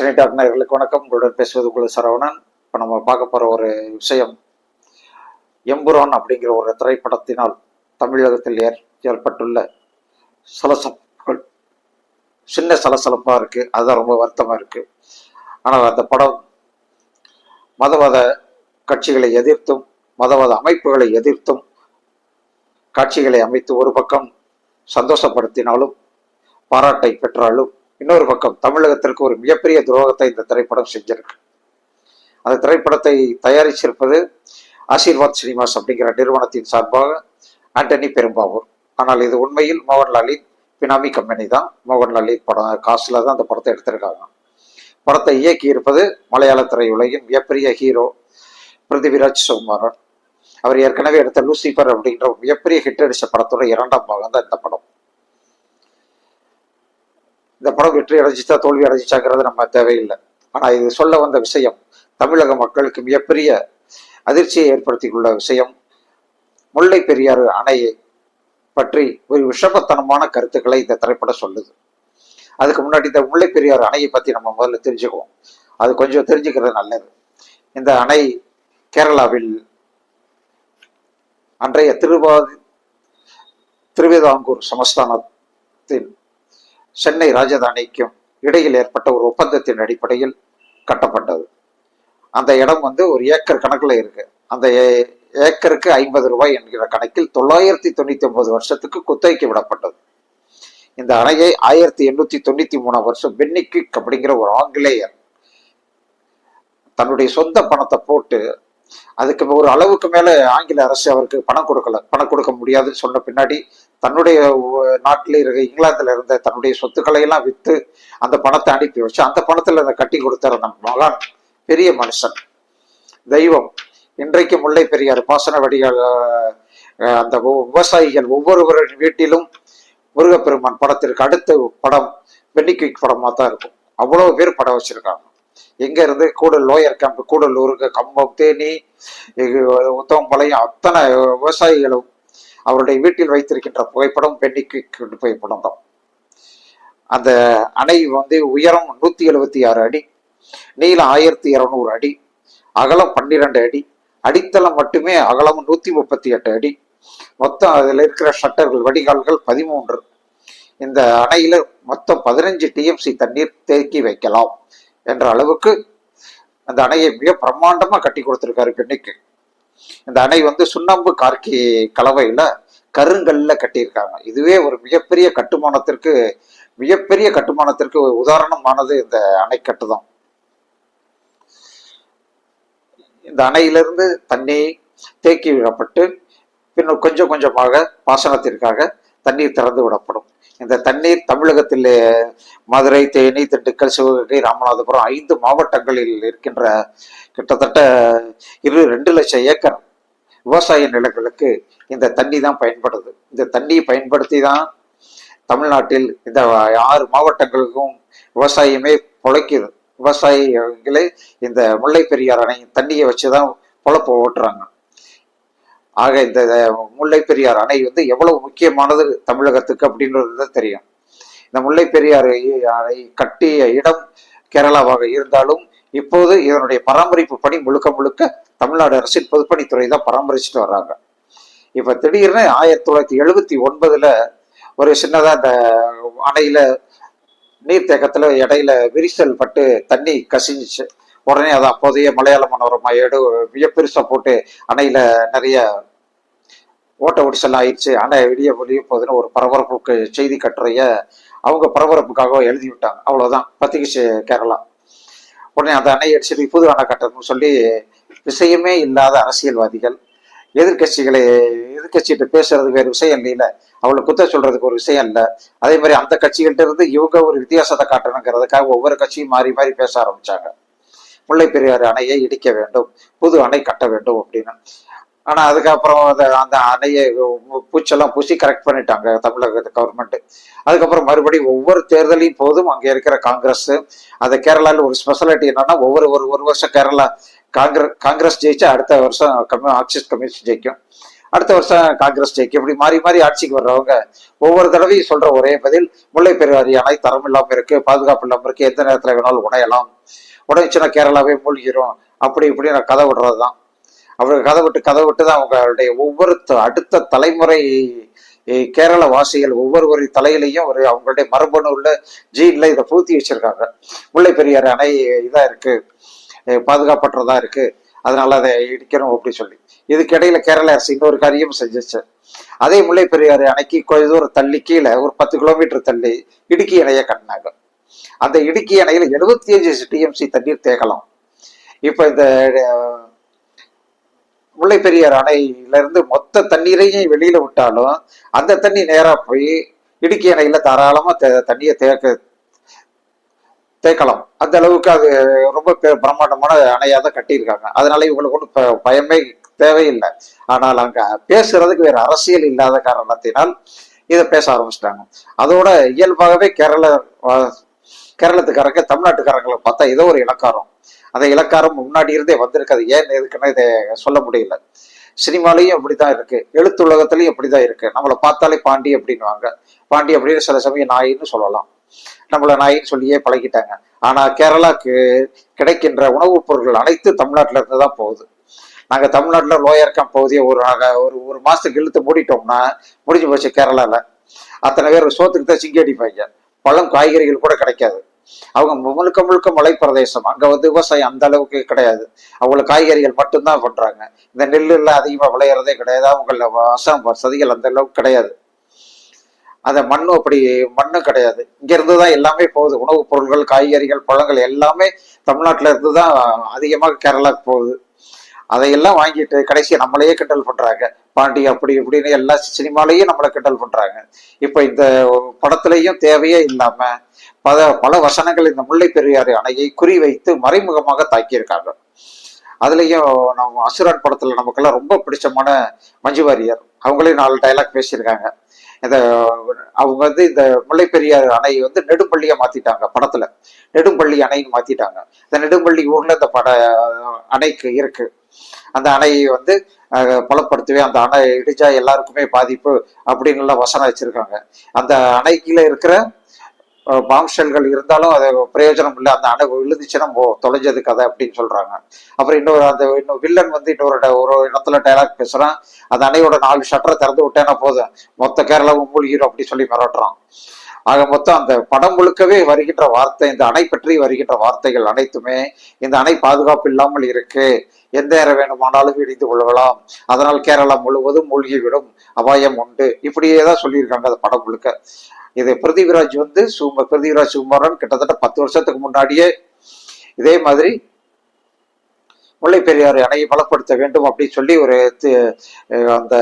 Cine talk வணக்கம். உங்களுடன் பேசுவது உங்கள் சரவணன். இப்போ நம்ம பார்க்க போகிற ஒரு விஷயம் எம்புரான் அப்படிங்கிற ஒரு திரைப்படத்தினால் தமிழகத்தில் ஏற் ஏற்பட்டுள்ள சலசப்புகள் சின்ன சலசலப்பாக இருக்குது அதுதான் ரொம்ப வருத்தமாக இருக்குது ஆனால் அந்த படம் மதவாத கட்சிகளை எதிர்த்தும் மதவாத அமைப்புகளை எதிர்த்தும் காட்சிகளை அமைத்து ஒரு பக்கம் சந்தோஷப்படுத்தினாலும் பாராட்டை பெற்றாலும் இன்னொரு பக்கம் தமிழகத்திற்கு ஒரு மிகப்பெரிய துரோகத்தை இந்த திரைப்படம் செஞ்சிருக்கு. அந்த திரைப்படத்தை தயாரிச்சிருப்பது ஆசீர்வாத் சினிமாஸ் அப்படிங்கிற நிறுவனத்தின் சார்பாக ஆண்டனி பெரும்பாவூர். ஆனால் இது உண்மையில் மோகன்லாலின் பினாமி கம்பெனி தான். மோகன்லாலின் படம் காசில் தான் அந்த படத்தை எடுத்திருக்காங்க. படத்தை இயக்கி இருப்பது மலையாள திரையுலகின் மிகப்பெரிய ஹீரோ பிருத்திவிராஜ் சுகுமாரன் அவர் ஏற்கனவே எடுத்த லூசிபர் அப்படின்ற ஒரு மிகப்பெரிய ஹிட் அடிச்ச படத்தோட இரண்டாம் பாகம் தான் இந்த படம். இந்த படம் வெற்றி அடைஞ்சிச்சா தோல்வி அடைஞ்சிச்சாங்கிறது நம்ம தேவையில்லை. ஆனால் இது சொல்ல வந்த விஷயம் தமிழக மக்களுக்கு மிகப்பெரிய அதிர்ச்சியை ஏற்படுத்தியுள்ள விஷயம் முல்லை பெரியாறு அணையை பற்றி ஒரு விஷமத்தனமான கருத்துக்களை இந்த திரைப்படம் சொல்லுது. அதுக்கு முன்னாடி இந்த முல்லை பெரியாறு அணையை பற்றி நம்ம முதல்ல தெரிஞ்சுக்குவோம். அது கொஞ்சம் தெரிஞ்சுக்கிறது நல்லது. இந்த அணை கேரளாவில் அன்றைய திருவாதி திருவிதாங்கூர் சமஸ்தானத்தின் சென்னை ராஜதானிக்கும் இடையில் ஏற்பட்ட ஒரு ஒப்பந்தத்தின் அடிப்படையில் கட்டப்பட்டது. அந்த இடம் வந்து ஒரு ஏக்கர் கணக்குல இருக்கு. அந்த ஏ- ஏக்கருக்கு ஐம்பது ரூபாய் என்கிற கணக்கில் தொள்ளாயிரத்தி தொண்ணூத்தி ஒன்பது வருஷத்துக்கு குத்தகைக்கு விடப்பட்டது. இந்த அணையை ஆயிரத்தி எண்ணூத்தி தொண்ணூத்தி மூணாம் வருஷம் பென்னிக்விக் அப்படிங்கிற ஒரு ஆங்கிலேயர் தன்னுடைய சொந்த பணத்தை போட்டு அதுக்கு ஒரு அளவுக்கு மேல ஆங்கில அரசு அவருக்கு பணம் கொடுக்கல பணம் கொடுக்க முடியாதுன்னு சொன்ன பின்னாடி தன்னுடைய நாட்டில் இருக்க இங்கிலாந்துல இருந்த தன்னுடைய சொத்துக்களை எல்லாம் வித்து அந்த பணத்தை அனுப்பி வச்சு அந்த பணத்துல அதை கட்டி கொடுத்தார் அந்த மகான் பெரிய மனுஷன். தெய்வம். இன்றைக்கு முல்லை பெரியார் பாசன வடிகள் அந்த விவசாயிகள் ஒவ்வொருவரின் வீட்டிலும் முருகப்பெருமான் படத்திற்கு அடுத்த படம் பென்னிக்விக் படமா தான் இருக்கும். அவ்வளவு பேர் படம் வச்சிருக்காங்க. எங்க இருந்து கூடல் லோயர் கேம்ப் கூடலூருக்கு கம்பம் தேனி உத்தவம்பாளையம் அத்தனை விவசாயிகளும் அவருடைய வீட்டில் வைத்திருக்கின்ற புகைப்படம் பெண்ணிக்கு புகைப்படம் தான் அந்த அணை வந்து உயரம் நூத்தி எழுபத்தி ஆறு அடி நீளம் ஆயிரத்தி இருநூறு அடி அகலம் பன்னிரெண்டு அடி அடித்தளம் மட்டுமே அகலம் நூத்தி முப்பத்தி எட்டு அடி. மொத்தம் அதில் இருக்கிற ஷட்டர்கள் வடிகால்கள் பதிமூன்று. இந்த அணையில மொத்தம் பதினஞ்சு டிஎம்சி தண்ணீர் தேக்கி வைக்கலாம் என்ற அளவுக்கு அந்த அணையை மிக பிரம்மாண்டமா கட்டி கொடுத்திருக்காரு பெண்ணுக்கு இந்த அணை வந்து சுண்ணாம்பு கார்க்கி கலவையில கருங்கல்ல கட்டியிருக்காங்க. இதுவே ஒரு மிகப்பெரிய கட்டுமானத்திற்கு மிகப்பெரிய கட்டுமானத்திற்கு ஒரு உதாரணமானது இந்த அணைக்கட்டு தான் இந்த அணையிலிருந்து தண்ணி தேக்கி விடப்பட்டு பின்னர் கொஞ்சம் கொஞ்சமாக பாசனத்திற்காக தண்ணீர் திறந்து விடப்படும். இந்த தண்ணீர் தமிழகத்தில் மதுரை தேனி திண்டுக்கல் சிவகங்கை ராமநாதபுரம் ஐந்து மாவட்டங்களில் இருக்கின்ற கிட்டத்தட்ட இரு ரெண்டு லட்சம் ஏக்கர் விவசாய நிலங்களுக்கு இந்த தண்ணி தான் பயன்படுது. இந்த தண்ணியை பயன்படுத்தி தான் தமிழ்நாட்டில் இந்த ஆறு மாவட்டங்களுக்கும் விவசாயமே பிழைக்குது. விவசாயிகளே இந்த முல்லை பெரியார் அணை தண்ணியை வச்சு தான் பொழப்பு ஓட்டுறாங்க. ஆக இந்த முல்லை பெரியார் அணை வந்து எவ்வளவு முக்கியமானது தமிழகத்துக்கு அப்படின்றது தான் தெரியும். இந்த முல்லை பெரியார் அணை கட்டிய இடம் கேரளாவாக இருந்தாலும் இப்போது இதனுடைய பராமரிப்பு பணி முழுக்க முழுக்க தமிழ்நாடு அரசின் பொதுப்பணித்துறை தான் பராமரிச்சுட்டு வர்றாங்க. இப்ப திடீர்னு ஆயிரத்தி தொள்ளாயிரத்தி எழுபத்தி ஒன்பதுல ஒரு சின்னதா இந்த அணையில நீர்த்தேக்கத்துல இடையில விரிசல் பட்டு தண்ணி கசிஞ்சிச்சு. உடனே அது அப்போதைய மலையாள மனோரமா ஏடு மிக போட்டு அணையில நிறைய ஓட்ட ஒடிசல் ஆயிடுச்சு அணை விடிய வெளிய போகுதுன்னு ஒரு பரபரப்புக்கு செய்தி கட்டுரைய அவங்க பரபரப்புக்காக எழுதி விட்டாங்க அவ்வளவுதான். பத்திகிச்சு கேரளா. உடனே அந்த அணையை அடிச்சு புது அணை கட்டணும்னு சொல்லி விஷயமே இல்லாத அரசியல்வாதிகள் எதிர்கட்சிகளை எதிர்க்கட்சிகிட்ட பேசுறது வேறு விஷயம் இல்லைல அவளை குத்த சொல்றதுக்கு ஒரு விஷயம் இல்லை. அதே மாதிரி அந்த கட்சிகிட்ட இருந்து இவங்க ஒரு வித்தியாசத்தை காட்டணுங்கிறதுக்காக ஒவ்வொரு கட்சியும் மாறி மாறி பேச ஆரம்பிச்சாங்க. முல்லை பெரியாறு அணையை இடிக்க வேண்டும் புது அணை கட்ட வேண்டும் அப்படின்னு. ஆனா அதுக்கப்புறம் அந்த அந்த அணையை பூச்செல்லாம் பூசி கரெக்ட் பண்ணிட்டாங்க தமிழக கவர்மெண்ட் அதுக்கப்புறம் மறுபடியும் ஒவ்வொரு தேர்தலையும் போதும் அங்க இருக்கிற காங்கிரஸ். அந்த கேரளால ஒரு ஸ்பெஷாலிட்டி என்னன்னா ஒவ்வொரு ஒரு ஒரு வருஷம் கேரளா காங்கிரஸ் காங்கிரஸ் ஜெயிச்சா அடுத்த வருஷம் கம்யூ ஆக்சிஸ் கம்யூனிஸ்ட் ஜெயிக்கும். அடுத்த வருஷம் காங்கிரஸ் ஜெயிக்கும். இப்படி மாறி மாறி ஆட்சிக்கு வர்றவங்க ஒவ்வொரு தடவையும் சொல்ற ஒரே பதில் முல்லை பெரியாறு அணை தரம் இல்லாம இருக்கு பாதுகாப்பு இல்லாம இருக்கு எந்த நேரத்துல வேணாலும் உடையலாம். உடைச்சுன்னா கேரளாவே மூழ்கிரும். அப்படி இப்படி நான் கதை விடுறதுதான். அவர்கள் கதை விட்டு கதை விட்டு தான் அவங்களுடைய ஒவ்வொரு அடுத்த தலைமுறை கேரள வாசிகள் ஒவ்வொரு தலையிலையும் ஒரு அவங்களுடைய மரபணு உள்ள ஜீன்ல இதை பூத்தி வச்சிருக்காங்க. முல்லை பெரியார் அணை இதா இருக்கு. பாதுகாப்பற்றதா இருக்கு. அதனால அதை இடிக்கணும் அப்படி சொல்லி. இதுக்கு இடையில கேரள அரசு இன்னொரு காரியம் செஞ்சுச்சு. அதே முல்லை பெரியார் அணைக்கு கொஞ்ச தூரம் தள்ளி கீழே ஒரு பத்து கிலோமீட்டர் தள்ளி இடுக்கி அணையை கட்டினாங்க. அந்த இடுக்கி அணையில எழுபத்தி அஞ்சு டிஎம்சி தண்ணீர் தேகலாம். இப்ப இந்த முல்லை பெரியார் அணையில இருந்து மொத்த தண்ணீரையும் வெளியில விட்டாலும் அந்த தண்ணி நேரா போய் இடுக்கி அணையில தாராளமா தண்ணியை தேக்க தேக்கலாம். அந்த அளவுக்கு அது ரொம்ப பெ- பிரம்மாண்டமான அணையாக தான் கட்டியிருக்காங்க. அதனால இவங்களுக்கு ஒன்றும் ப- பயமே தேவையில்லை. ஆனால் அங்க பேசுறதுக்கு வேற அரசியல் இல்லாத காரணத்தினால் இதை பேச ஆரம்பிச்சிட்டாங்க. அதோட இயல்பாகவே கேரள கேரளத்துக்காரங்க தமிழ்நாட்டுக்காரங்களை பார்த்தா ஏதோ ஒரு இலக்காரம் அந்த இலக்காரம் முன்னாடி இருந்தே வந்திருக்காது. ஏன் எதுக்குன்னு இதை சொல்ல முடியல. சினிமாலையும் அப்படிதான் இருக்கு. எழுத்துலகத்திலையும் அப்படிதான் இருக்கு. நம்மளை பார்த்தாலே பாண்டி அப்படின்னுவாங்க. பாண்டி அப்படின்னு சில சமயம் நாயின்னு சொல்லலாம். நம்மள நாயின்னு சொல்லியே பழகிட்டாங்க. ஆனா கேரளாக்கு கிடைக்கின்ற உணவுப் பொருட்கள் அனைத்து தமிழ்நாட்டுல இருந்து தான் போகுது. நாங்க தமிழ்நாட்டுல லோயர்க்கம் பகுதியை ஒரு ஒரு ஒரு மாசத்துக்கு இழுத்து மூடிட்டோம்னா முடிஞ்சு போச்சு கேரளால. அத்தனை பேர் சோத்துக்கு தான் சிங்கி அடிப்பாங்க. பழம் காய்கறிகள் கூட கிடைக்காது. அவங்க முழுக்க முழுக்க மலை பிரதேசம் அங்க வந்து விவசாயம் அந்த அளவுக்கு கிடையாது. அவங்களுக்கு காய்கறிகள் மட்டும்தான் பண்றாங்க இந்த நெல் எல்லாம் அதிகமா விளையிறதே கிடையாது. அவங்கள அசாம் வசதிகள் அந்த அளவுக்கு கிடையாது. அந்த மண்ணும் அப்படி மண்ணும் கிடையாது. இங்க இருந்துதான் எல்லாமே போகுது. உணவுப் பொருட்கள் காய்கறிகள் பழங்கள் எல்லாமே தமிழ்நாட்டுல இருந்து தான் அதிகமாக கேரளாக்கு போகுது. அதையெல்லாம் வாங்கிட்டு கடைசியா நம்மளையே கிண்டல் பண்றாங்க. பாண்டி அப்படி இப்படின்னு எல்லா சினிமாலையும் நம்மளை கிண்டல் பண்றாங்க. இப்ப இந்த படத்திலையும் தேவையே இல்லாம பல பல வசனங்கள் இந்த முல்லை பெரியாறு அணையை குறிவைத்து மறைமுகமாக தாக்கியிருக்காங்க. அதுலயும் நம்ம அசுரான் படத்துல நமக்கெல்லாம் ரொம்ப பிடிச்சமான மஞ்சு வாரியர் அவங்களே நாலு டைலாக் பேசியிருக்காங்க. இந்த அவங்க வந்து இந்த முல்லை பெரியாறு அணை வந்து நெடும்பள்ளியை மாத்திட்டாங்க படத்துல. நெடும்பள்ளி அணைன்னு மாத்திட்டாங்க. இந்த நெடும்பள்ளி ஊர்ல இந்த பட அணைக்கு இருக்கு. அந்த அணையை வந்து அஹ், பலப்படுத்தவே அந்த அணை இடிஞ்சா எல்லாருக்குமே பாதிப்பு அப்படின்னு வசனம் வச்சிருக்காங்க. அந்த அணை கீழே இருக்கிற பாம்ஷெல்கள் இருந்தாலும் அது பிரயோஜனம் இல்லை. அந்த அணை விழுந்துச்சுன்னா தொலைஞ்சது கதை அப்படின்னு சொல்றாங்க. அப்புறம் இன்னொரு அந்த இன்னும் வில்லன் வந்து இன்னொரு ட- ஒரு இடத்துல டைலாக் பேசுறான். அந்த அணையோட நாலு ஷட்டரை திறந்து விட்டேன்னா போதும். மொத்த கேரளாவும் மூழ்கிடும் அப்படின்னு சொல்லி மிரட்டுறான். ஆக மொத்தம் அந்த படம் முழுக்கவே வருகின்ற வார்த்தை இந்த அணை பற்றி வருகின்ற வார்த்தைகள் அனைத்துமே இந்த அணை பாதுகாப்பு இல்லாமல் இருக்கு. எந்த நேரம் வேணுமானாலும் இடிந்து கொள்ளலாம். அதனால் கேரளா முழுவதும் மூழ்கிவிடும். அபாயம் உண்டு. இப்படியே தான் சொல்லியிருக்காங்க அந்த படம் முழுக்க. இது பிருத்திவிராஜ் வந்து சும பிருத்திவிராஜ் சுகுமாரன் கிட்டத்தட்ட பத்து வருஷத்துக்கு முன்னாடியே இதே மாதிரி முல்லை பெரியாறு அணையை பலப்படுத்த வேண்டும் அப்படின்னு சொல்லி ஒரு அந்த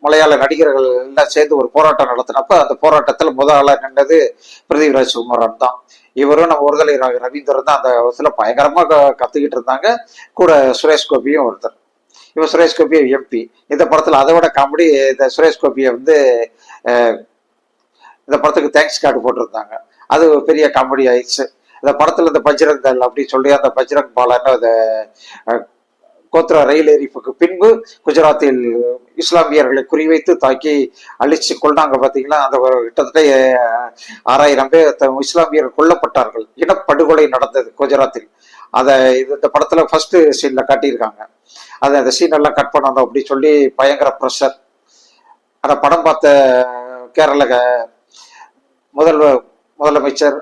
மலையாள நடிகர்கள் எல்லாம் சேர்ந்து ஒரு போராட்டம் நடத்தினப்ப அந்த போராட்டத்தில் முத ஆளாக நின்றது பிருத்திவிராஜ் சுகுமாரன் தான். இவரும் நம்ம ஒருதலை ர- ரவீந்திரன் தான். அந்த வயசுல பயங்கரமாக கத்துக்கிட்டு இருந்தாங்க. கூட சுரேஷ் கோபியும் ஒருத்தர். இவர் சுரேஷ் கோபி எம்பி இந்த படத்தில் அதை விட காமெடி இந்த சுரேஷ் கோபியை வந்து இந்த படத்துக்கு தேங்க்ஸ் கார்டு போட்டிருந்தாங்க. அது ஒரு பெரிய காமெடி ஆயிடுச்சு. இந்த படத்தில் இந்த பஜ்ரங் தல் அப்படின்னு சொல்லி அந்த பஜ்ரங் பாலன்னு அந்த கோத்ரா ரயில் எரிப்புக்கு பின்பு குஜராத்தில் இஸ்லாமியர்களை குறிவைத்து தாக்கி அழிச்சு கொண்டாங்க பார்த்தீங்கன்னா அந்த ஒரு கிட்டத்தட்ட ஆறாயிரம் பேர் த- இஸ்லாமியர்கள் கொல்லப்பட்டார்கள். இனப்படுகொலை நடந்தது குஜராத்தில். அதை இது இந்த படத்துல ஃபர்ஸ்ட் சீன்ல காட்டியிருக்காங்க. அதை அந்த சீன் எல்லாம் கட் பண்ணணும் அப்படின்னு சொல்லி பயங்கர ப்ரெஷர் அந்த படம் பார்த்த கேரள முதல்வர் முதலமைச்சர்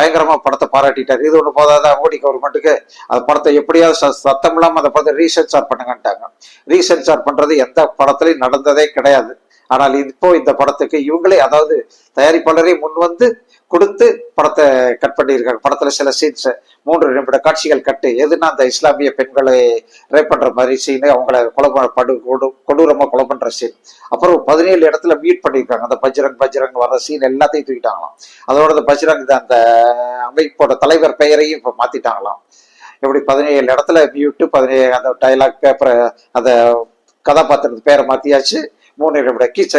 பயங்கரமா படத்தை பாராட்டிட்டார். இது ஒண்ணு போதாத? மோடி கவர்மெண்ட்டுக்கு அந்த படத்தை எப்படியாவது ச- சத்தம் இல்லாம அந்த படத்தை ரீசென்சார் பண்ணுங்கன்ட்டாங்க. ரீசென்சார் பண்றது எந்த படத்திலையும் நடந்ததே கிடையாது. ஆனால் இப்போ இந்த படத்துக்கு இவங்களே அதாவது தயாரிப்பாளரே முன் வந்து கொடுத்து படத்தை கட் பண்ணியிருக்காங்க. படத்துல சில சீன்ஸ் மூன்று நிமிட காட்சிகள் கட்டு எதுனா அந்த இஸ்லாமிய பெண்களை ரேப் பண்ற மாதிரி சீனு அவங்கள கொலை படு கொடு கொடூரமா கொலை பண்ற சீன் அப்புறம் பதினேழு இடத்துல மீட் பண்ணியிருக்காங்க. அந்த பஜ்ரங் பஜ்ரங் வர சீன் எல்லாத்தையும் தூக்கிட்டாங்களாம். அதோட அந்த பஜ்ரங் இந்த அந்த அமைப்போட தலைவர் பெயரையும் இப்ப மாத்திட்டாங்களாம். இப்படி பதினேழு இடத்துல மியூட்டு பதினேழு அந்த டைலாக் பேப்பரை அந்த கதாபாத்திரத்து பேரை மாத்தியாச்சு. மூணு நிமிட கீச்ச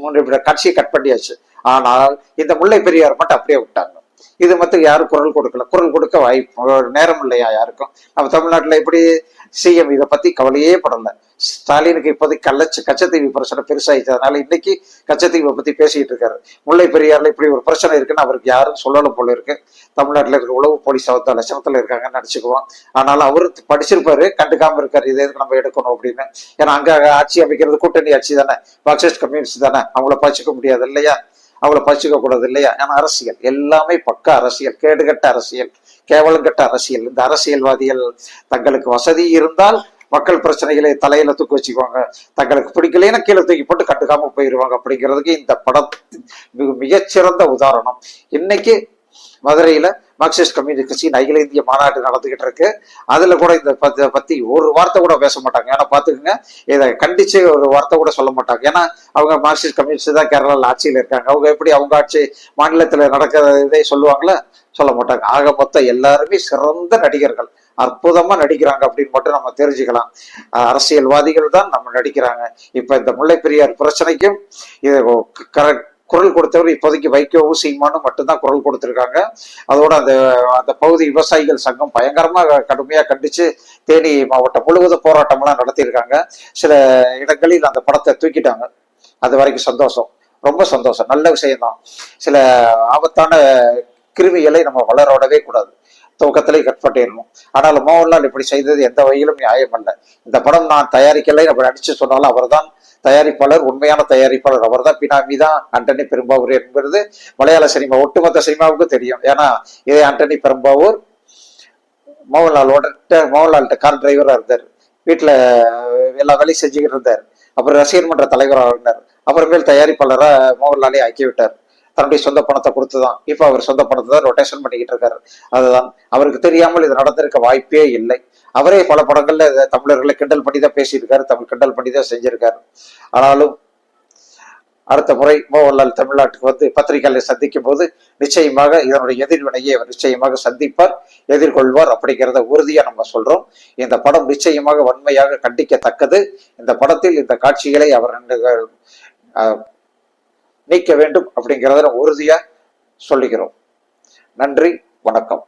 மூணு நிமிட காட்சியை கட் பண்ணியாச்சு. ஆனால் இந்த முல்லை பெரியார் மட்டும் அப்படியே விட்டாங்க. இது மட்டும் யாரும் குரல் கொடுக்கல. குரல் கொடுக்க வாய்ப்பு நேரம் இல்லையா யாருக்கும்? நம்ம தமிழ்நாட்டுல எப்படி சிஎம் இதை பத்தி கவலையே படல. ஸ்டாலினுக்கு இப்போதைக்கு கள்ளச்சு கச்சத்தீவு பிரச்சனை பெருசாயிச்சதுனால இன்னைக்கு கச்சத்தீவை பத்தி பேசிட்டு இருக்காரு. முல்லை பெரியார்ல இப்படி ஒரு பிரச்சனை இருக்குன்னு அவருக்கு யாரும் சொல்லணும் போல இருக்கு. தமிழ்நாட்டில் இருக்க உளவு போலீஸ் அவத்த லட்சணத்துல இருக்காங்கன்னு நினைச்சுக்குவோம் ஆனாலும் அவரு படிச்சிருப்பாரு கண்டுக்காம இருக்காரு. இதை எதுக்கு நம்ம எடுக்கணும் அப்படின்னு. ஏன்னா அங்க ஆட்சி அமைக்கிறது கூட்டணி ஆட்சி தானே. மார்க்சிஸ்ட் கம்யூனிஸ்ட் தானே. அவங்கள பச்சுக்க முடியாது இல்லையா? அவளை பச்சிக்க கூடாது இல்லையா ஏன்னா அரசியல். எல்லாமே பக்கா அரசியல் கேடுகட்ட அரசியல் கேவலங்கட்ட அரசியல். இந்த அரசியல்வாதிகள் தங்களுக்கு வசதி இருந்தால் மக்கள் பிரச்சனைகளை தலையில தூக்கி வச்சுக்குவாங்க. தங்களுக்கு பிடிக்கலைன்னா கீழே தூக்கி போட்டு கட்டுக்காம போயிடுவாங்க அப்படிங்கிறதுக்கு இந்த படம் மிக மிகச்சிறந்த உதாரணம். இன்னைக்கு மதுரையில மார்க்சிஸ்ட் கம்யூனிஸ்ட் கட்சியின் அகில இந்திய மாநாடு நடந்துகிட்டு இருக்கு. அதுல கூட இந்த பத்தி பத்தி ஒரு வார்த்தை கூட பேச மாட்டாங்க. ஏன்னா பாத்துக்கோங்க இதை கண்டிச்சு ஒரு வார்த்தை கூட சொல்ல மாட்டாங்க. ஏன்னா அவங்க மார்க்சிஸ்ட் கம்யூனிஸ்ட் தான் கேரளாவில் ஆட்சியில் இருக்காங்க. அவங்க எப்படி அவங்க ஆட்சி மாநிலத்துல நடக்கிற இதை சொல்லுவாங்களே சொல்ல மாட்டாங்க. ஆக மொத்தம் எல்லாருமே சிறந்த நடிகர்கள். அற்புதமா நடிக்கிறாங்க அப்படின்னு மட்டும் நம்ம தெரிஞ்சுக்கலாம். அஹ் அரசியல்வாதிகள் தான் நம்ம நடிக்கிறாங்க. இப்ப இந்த முல்லை பெரியார் பிரச்சனைக்கும் இது கரெக்ட் குரல் கொடுத்தவர் இப்போதைக்கு வைகோவும் சீமானும் மட்டும்தான் குரல் கொடுத்துருக்காங்க. அதோட அந்த அந்த பகுதி விவசாயிகள் சங்கம் பயங்கரமாக கடுமையாக கண்டிச்சு தேனி மாவட்டம் முழுவதும் போராட்டம்லாம் நடத்தியிருக்காங்க. சில இடங்களில் அந்த படத்தை தூக்கிட்டாங்க. அது வரைக்கும் சந்தோஷம். ரொம்ப சந்தோஷம். நல்ல விஷயம்தான். சில ஆபத்தான கிருமிகளை நம்ம வளர விடவே கூடாது. துவக்கத்திலே கட் பண்ணிடணும். மோகன்லால் இப்படி செய்தது எந்த வகையிலும் நியாயம் அல்ல இந்த படம் நான் தயாரிக்கலை அப்படி நடிச்சு சொன்னாலும் அவர்தான் தயாரிப்பாளர் உண்மையான தயாரிப்பாளர் அவர்தான். பினாமி தான் ஆண்டனி பெரும்பாவூர் என்பது மலையாள சினிமா ஒட்டுமொத்த சினிமாவுக்கு தெரியும். ஏன்னா இதே ஆண்டனி பெரும்பாவூர் மோகன்லாலோட மோகன்லால்கிட்ட கார் டிரைவரா இருந்தார். வீட்டுல எல்லா வேலையும் செஞ்சுக்கிட்டு இருந்தார். அப்புறம் ரசிகர் மன்ற தலைவராக இருந்தார் அப்புறமேல் தயாரிப்பாளரா மோகன்லாலே ஆக்கி விட்டார் தன்னுடைய சொந்த பணத்தை கொடுத்துதான். இப்ப அவர் சொந்த பணத்தை தான் ரொட்டேஷன் பண்ணிக்கிட்டு இருக்காரு. அதுதான். அவருக்கு தெரியாமல் இது நடந்திருக்க வாய்ப்பே இல்லை. அவரே பல படங்கள்ல தமிழர்களை கிண்டல் பண்ணி தான் பேசியிருக்காரு. தமிழ் கிண்டல் பண்ணி தான் செஞ்சிருக்காரு. ஆனாலும் அடுத்த முறை மோகன்லால் தமிழ்நாட்டுக்கு வந்து பத்திரிகையாளர் சந்திக்கும் போது நிச்சயமாக இதனுடைய எதிர்வினையை அவர் நிச்சயமாக சந்திப்பார் எதிர்கொள்வார் அப்படிங்கிறத உறுதியா நம்ம சொல்றோம். இந்த படம் நிச்சயமாக வன்மையாக கண்டிக்கத்தக்கது. இந்த படத்தில் இந்த காட்சிகளை அவர் நீக்க வேண்டும் அப்படிங்கிறத நம்ம உறுதியா சொல்லுகிறோம் நன்றி வணக்கம்.